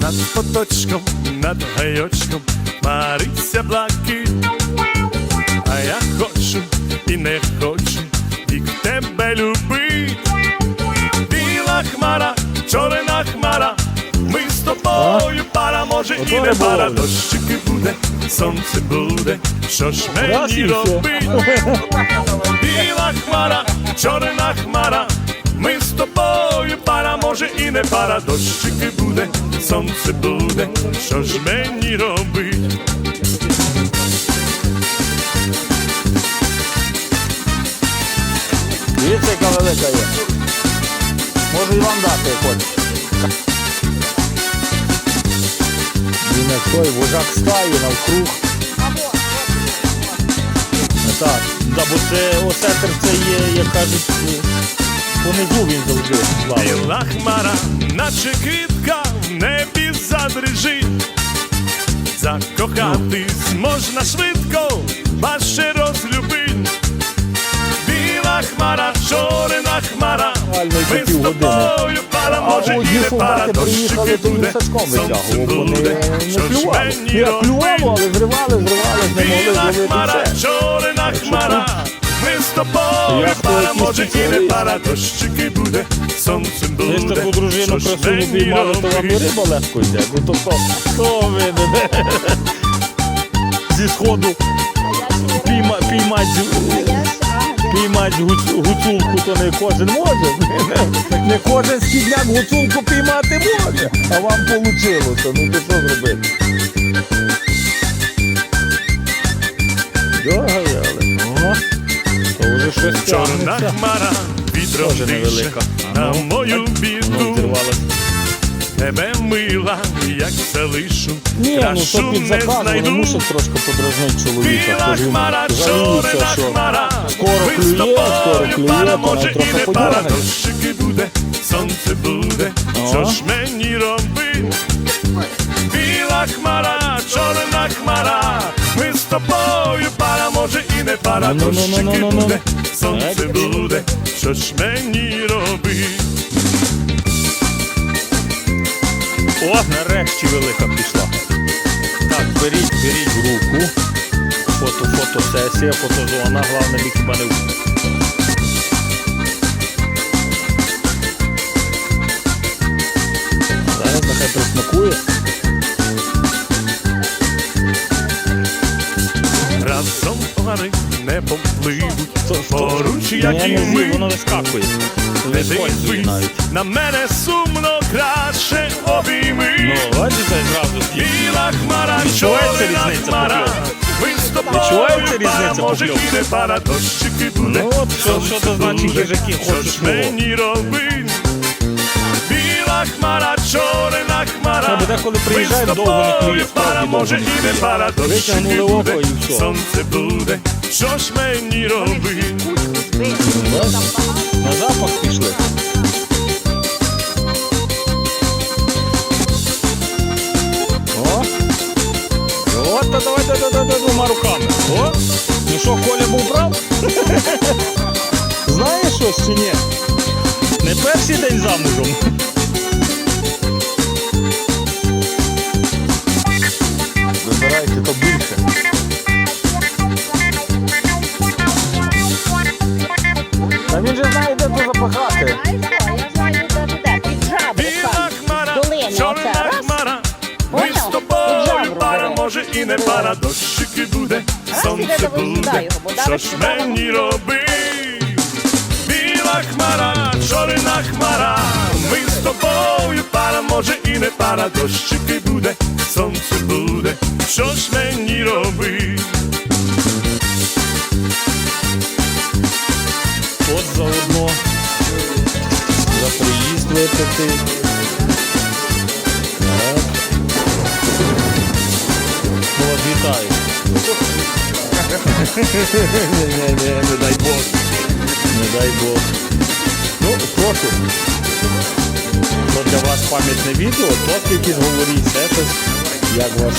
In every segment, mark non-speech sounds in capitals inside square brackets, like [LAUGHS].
над поточком, над гайочком Мариться блакить, а я хочу і не хочу вік тебе любить. Біла хмара, чорна хмара, ми з тобою пара, може і не пара, дощики буде, сонце буде, що ж і мені робить? Біла хмара, чорна хмара, ми з тобою пара, може і не пара, дощики буде, сонце буде, що ж мені робить? Дивіться, яка велика є. Можу і вам дати, хочете. Він як той вожак стаї навкруг. Так, да, бо це осетр це є, як кажуть, понизу він завжди. Біла хмара, наче квітка в небі задрижить. Закохатись можна швидко, ваше розлюбить. Біла хмара, чорна хмара, ми з тобою пара, може і не пара, дощики буде, сонце буде, що ж мені Ні, робить? Біла хмара, Як пара, може і не пара, дощики буде, сонце буде. Ж таку дружину красиву піймали, то вам і риба легко йде. Ну то що, що ви не- [LAUGHS] зі сходу пійма, піймать, піймать гуц- гуцулку, то не кожен може. Не кожен східняк гуцулку піймати може, а вам вийшло. Ну то що зробити? Чорна хмара, вітром дише на Ну, мою Ну, біду. Тебе мила, як залишу, Ні, ну крашу то під не заказ, знайду. трошки подразнити чоловіка. Біла хмара, чорна хмара, скоро клює, скоро клює, пара, може і не пара, дощики буде, сонце буде, що ж мені робить? Біла хмара, чорна хмара, ми з тобою може пара, дощики Ну-ну-ну-ну-ну-ну. буде, сонце буде, що ж мені робить? О, нарешті велика пішла. Так, беріть, беріть в руку. Фото, фотосесія, фотозона, головне бі хіба не Зараз нехай присмакує. Небом пливуть, поруч, як і ми. воно вискакує. Не дивись, на мене сумно краще обійми. Ну, бачите, зразу. Біла хмара, чорна хмара. Ми з тобою може і не пара, дощики буде. Ну, от що- що то значить, що ж мені робить? Біла хмара, чорна хмара. Ми з приїжджають, довго не клює, пара, справді довго може не і не клює. Витягнули око і все. сонце буде. Що ж мені робить? На запах пішли. О! От, давай, давай, давай, давай, двома руками. О! Ну що, Коля був прав? [LAUGHS] Знаєш щось чи ні? Не перший день замужем. Біла хмара, чорна хмара. Ми з тобою пара, може і не пара, дощики буде, сонце буде. Що ж мені робить? Біла хмара, чорна хмара. Ми з тобою пара, може і не пара, дощики буде, сонце буде. Що ж мені робить? Ну, от вітаю. Ні-ні-ні, не дай Бог. Не дай Бог. Ну, прошу. То для вас пам'ятне відео, то якісь говоріть, все щось, як вас.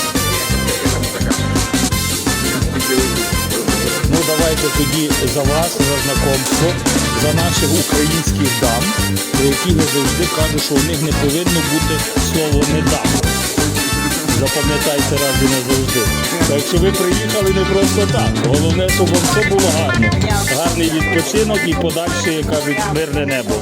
Давайте тоді за вас, за знакомство, за наших українських дам, про яких я завжди кажу, що у них не повинно бути слово не дам. Запам'ятайте раз і назавжди. Так що ви приїхали не просто так. Головне, щоб вам все було гарно. Гарний відпочинок і подальше, як кажуть, мирне небо.